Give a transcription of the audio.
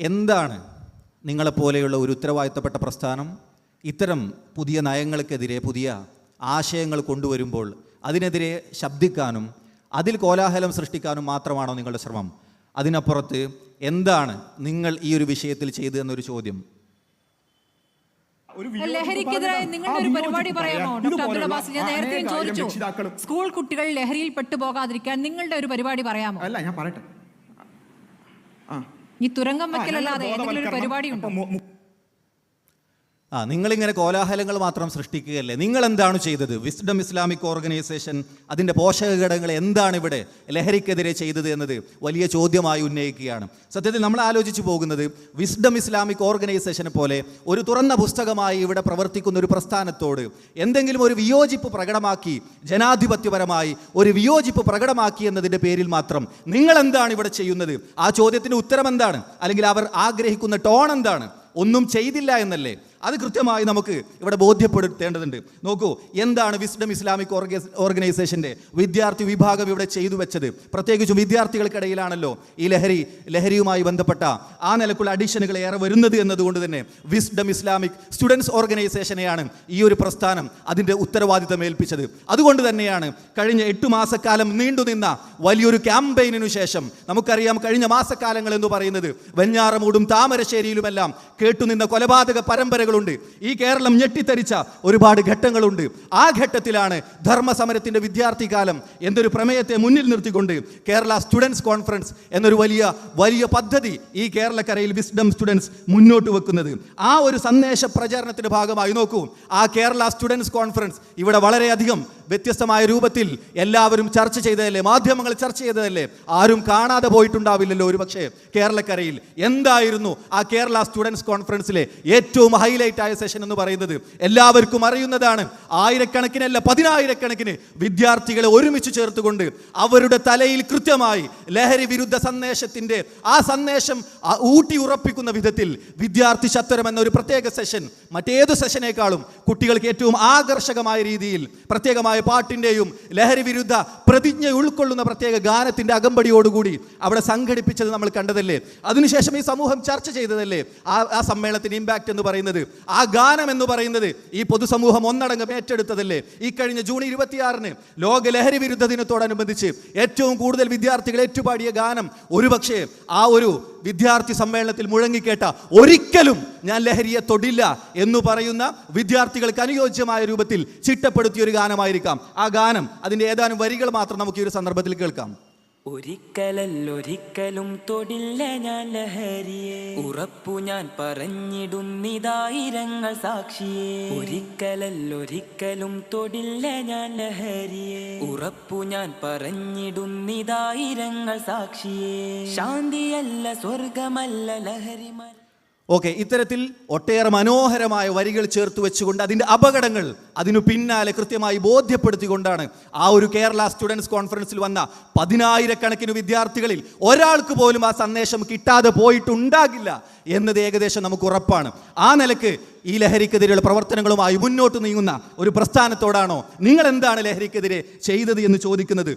എന്താണ് നിങ്ങളെപ്പോലെയുള്ള ഒരു ഉത്തരവാദിത്തപ്പെട്ട പ്രസ്ഥാനം? ഇത്തരം പുതിയ നയങ്ങൾക്കെതിരെ പുതിയ ആശയങ്ങൾ കൊണ്ടുവരുമ്പോൾ അതിനെതിരെ ശബ്ദിക്കാനും അതിൽ കോലാഹലം സൃഷ്ടിക്കാനും മാത്രമാണോ നിങ്ങളുടെ ശ്രമം? അതിനപ്പുറത്ത് എന്താണ് നിങ്ങൾ ഈ ഒരു വിഷയത്തിൽ ചെയ്തു എന്നൊരു ചോദ്യം ലഹരിക്കെതിരായ നിങ്ങളുടെ ഒരു പരിപാടി പറയാമോ? ഡോക്ടർ അബ്ദുൾ അബ്ബാസ് ഞാൻ നേരത്തെയും അനേകായിരം ചോദിച്ചു. സ്കൂൾ കുട്ടികൾ ലഹരിയിൽ പെട്ടുപോകാതിരിക്കാൻ നിങ്ങളുടെ ഒരു പരിപാടി പറയാമോ? അല്ല ഞാൻ പറയട്ടെ. ആ. ഈ തുരങ്കം വയ്ക്കലല്ലാതെ ഏതെങ്കിലും ഒരു പരിപാടി ഉണ്ടോ ആ നിങ്ങളിങ്ങനെ കോലാഹലങ്ങൾ മാത്രം സൃഷ്ടിക്കുകയല്ലേ? നിങ്ങൾ എന്താണ് ചെയ്തത്? വിസ്ഡം ഇസ്ലാമിക് ഓർഗനൈസേഷൻ അതിന്റെ പോഷക ഘടകങ്ങൾ എന്താണ് ഇവിടെ ലഹരിക്കെതിരെ ചെയ്തത് എന്നത് വലിയ ചോദ്യമായി ഉന്നയിക്കുകയാണ്. സത്യത്തിൽ നമ്മൾ ആലോചിച്ചു പോകുന്നത് വിസ്ഡം ഇസ്ലാമിക് ഓർഗനൈസേഷനെ പോലെ ഒരു തുറന്ന പുസ്തകമായി ഇവിടെ പ്രവർത്തിക്കുന്ന ഒരു പ്രസ്ഥാനത്തോട് എന്തെങ്കിലും ഒരു വിയോജിപ്പ് പ്രകടമാക്കി ജനാധിപത്യപരമായി ഒരു വിയോജിപ്പ് പ്രകടമാക്കി എന്നതിന്റെ പേരിൽ മാത്രം നിങ്ങൾ എന്താണ് ഇവിടെ ചെയ്യുന്നത്? ആ ചോദ്യത്തിന് ഉത്തരം എന്താണ് അല്ലെങ്കിൽ അവർ ആഗ്രഹിക്കുന്ന ടോൺ എന്താണ്? ഒന്നും ചെയ്തില്ല എന്നല്ലേ? അത് കൃത്യമായി നമുക്ക് ഇവിടെ ബോധ്യപ്പെടുത്തേണ്ടതുണ്ട്. നോക്കൂ എന്താണ് വിസ്ഡം ഇസ്ലാമിക് ഓർഗ- ഓർഗനൈസേഷന്റെ വിദ്യാർത്ഥി വിഭാഗം ഇവിടെ ചെയ്തു വെച്ചത്? പ്രത്യേകിച്ചും വിദ്യാർത്ഥികൾക്കിടയിലാണല്ലോ ഈ ലഹരി ലഹരിയുമായി ബന്ധപ്പെട്ട ആ നിലക്കുള്ള അഡീഷനുകൾ ഏറെ വരുന്നത് എന്നതുകൊണ്ട് തന്നെ വിസ്ഡം ഇസ്ലാമിക് സ്റ്റുഡൻസ് ഓർഗനൈസേഷനെയാണ് ഈ ഒരു പ്രസ്ഥാനം അതിന്റെ ഉത്തരവാദിത്തം ഏൽപ്പിച്ചത്. അതുകൊണ്ട് തന്നെയാണ് കഴിഞ്ഞ എട്ട് മാസക്കാലം നീണ്ടുനിന്ന വലിയൊരു ക്യാമ്പയിനു ശേഷം നമുക്കറിയാം കഴിഞ്ഞ മാസക്കാലങ്ങൾ എന്ന് പറയുന്നത് വെഞ്ഞാറമൂടും താമരശ്ശേരിയിലുമെല്ലാം കേട്ടുനിന്ന കൊലപാതക പരമ്പരകളുണ്ട് ഈ കേരളം ഞെട്ടിത്തരിച്ച ഒരുപാട് ഘട്ടങ്ങളുണ്ട്. ആ ഘട്ടത്തിലാണ് ധർമ്മസമരത്തിന്റെ വിദ്യാർത്ഥി കാലം എന്നൊരു പ്രമേയത്തെ മുന്നിൽ നിർത്തിക്കൊണ്ട് കേരള സ്റ്റുഡൻസ് കോൺഫറൻസ് എന്നൊരു വലിയ വലിയ പദ്ധതി ഈ കേരളക്കരയിൽ വിസ്ഡം സ്റ്റുഡൻസ് മുന്നോട്ട് വെക്കുന്നത്. ആ ഒരു സന്ദേശ പ്രചാരണത്തിന്റെ ഭാഗമായി നോക്കൂ. ആ കേരള സ്റ്റുഡൻസ് കോൺഫറൻസ് ഇവിടെ വളരെയധികം വ്യത്യസ്തമായ രൂപത്തിൽ എല്ലാവരും ചർച്ച ചെയ്തതല്ലേ? മാധ്യമങ്ങൾ ചർച്ച ചെയ്തതല്ലേ? ആരും കാണാതെ പോയിട്ടുണ്ടാവില്ലല്ലോ ഒരു പക്ഷേ കേരളക്കരയിൽ. എന്തായിരുന്നു ആ കേരള സ്റ്റുഡൻസ് കോൺഫറൻസിലെ ഏറ്റവും ഹൈലൈറ്റ് ആയ സെഷൻ എന്ന് പറയുന്നത്? എല്ലാവർക്കും അറിയുന്നതാണ്. ആയിരക്കണക്കിനല്ല പതിനായിരക്കണക്കിന് വിദ്യാർത്ഥികളെ ഒരുമിച്ച് ചേർത്തുകൊണ്ട് അവരുടെ തലയിൽ കൃത്യമായി ലഹരി വിരുദ്ധ സന്ദേശത്തിന്റെ ആ സന്ദേശം ഊട്ടി ഉറപ്പിക്കുന്ന വിധത്തിൽ വിദ്യാർത്ഥി ശത്വരം എന്ന ഒരു പ്രത്യേക സെഷൻ മറ്റേത് സെഷനേക്കാളും കുട്ടികൾക്ക് ഏറ്റവും ആകർഷകമായ രീതിയിൽ പ്രത്യേകമായ പാട്ടിന്റെയും ലഹരി വിരുദ്ധ പ്രതിജ്ഞ ഉൾക്കൊള്ളുന്ന പ്രത്യേക ഗാനത്തിന്റെ അകമ്പടിയോടുകൂടി അവിടെ സംഘടിപ്പിച്ചത് നമ്മൾ കണ്ടതല്ലേ? അതിനുശേഷം ഈ സമൂഹം ചർച്ച ചെയ്തതല്ലേ? ആ ആ സമ്മേളനത്തിന് ഇമ്പാക്റ്റ് എന്ന് പറയുന്നത്. ആ ഗാനം എന്ന് പറയുന്നത് ഈ പൊതുസമൂഹം ഒന്നടങ്കം ഏറ്റെടുത്തതല്ലേ? ഈ കഴിഞ്ഞ ജൂൺ ഇരുപത്തിയാറിന് ലോക ലഹരി വിരുദ്ധ ദിനത്തോടനുബന്ധിച്ച് ഏറ്റവും കൂടുതൽ വിദ്യാർത്ഥികൾ ഏറ്റുപാടിയ ഗാനം ഒരുപക്ഷെ ആ ഒരു വിദ്യാർത്ഥി സമ്മേളനത്തിൽ മുഴങ്ങിക്കേട്ട ഒരിക്കലും ഞാൻ ലഹരിയെ തൊടില്ല എന്ന് പറയുന്ന വിദ്യാർത്ഥികൾക്ക് അനുയോജ്യമായ രൂപത്തിൽ ചിട്ടപ്പെടുത്തിയ ഒരു ഗാനമായിരിക്കാം. ആ ഗാനം അതിന്റെ ഏതാനും വരികൾ മാത്രം നമുക്ക് ഈ ഒരു സന്ദർഭത്തിൽ കേൾക്കാം. ഒരിക്കലല്ലൊരിക്കലും തൊടില്ല ഞാൻ ലഹരിയെ. ഉറപ്പു ഞാൻ പറഞ്ഞിടുന്നിതായിരങ്ങൾ സാക്ഷിയെ. ഒരിക്കലല്ലൊരിക്കലും തൊടില്ല ഞാൻ ലഹരിയെ. ഉറപ്പു ഞാൻ പറഞ്ഞിടുന്നിതായിരങ്ങൾ സാക്ഷിയെ. ശാന്തിയല്ല സ്വർഗമല്ല ലഹരിമല്ല ഓക്കെ ഇത്തരത്തിൽ ഒട്ടേറെ മനോഹരമായ വരികൾ ചേർത്ത് വെച്ചുകൊണ്ട് അതിന്റെ അപകടങ്ങൾ അതിനു പിന്നാലെ കൃത്യമായി ബോധ്യപ്പെടുത്തിക്കൊണ്ടാണ് ആ ഒരു കേരള സ്റ്റുഡൻസ് കോൺഫറൻസിൽ വന്ന പതിനായിരക്കണക്കിന് വിദ്യാർത്ഥികളിൽ ഒരാൾക്ക് പോലും ആ സന്ദേശം കിട്ടാതെ പോയിട്ടുണ്ടാകില്ല എന്നത് ഏകദേശം നമുക്ക് ഉറപ്പാണ്. ആ നിലയ്ക്ക് ഈ ലഹരിക്കെതിരെയുള്ള പ്രവർത്തനങ്ങളുമായി മുന്നോട്ട് നീങ്ങുന്ന ഒരു പ്രസ്ഥാനത്തോടാണോ? നിങ്ങൾ എന്താണ് ലഹരിക്കെതിരെ ചെയ്തത് എന്ന് ചോദിക്കുന്നത്?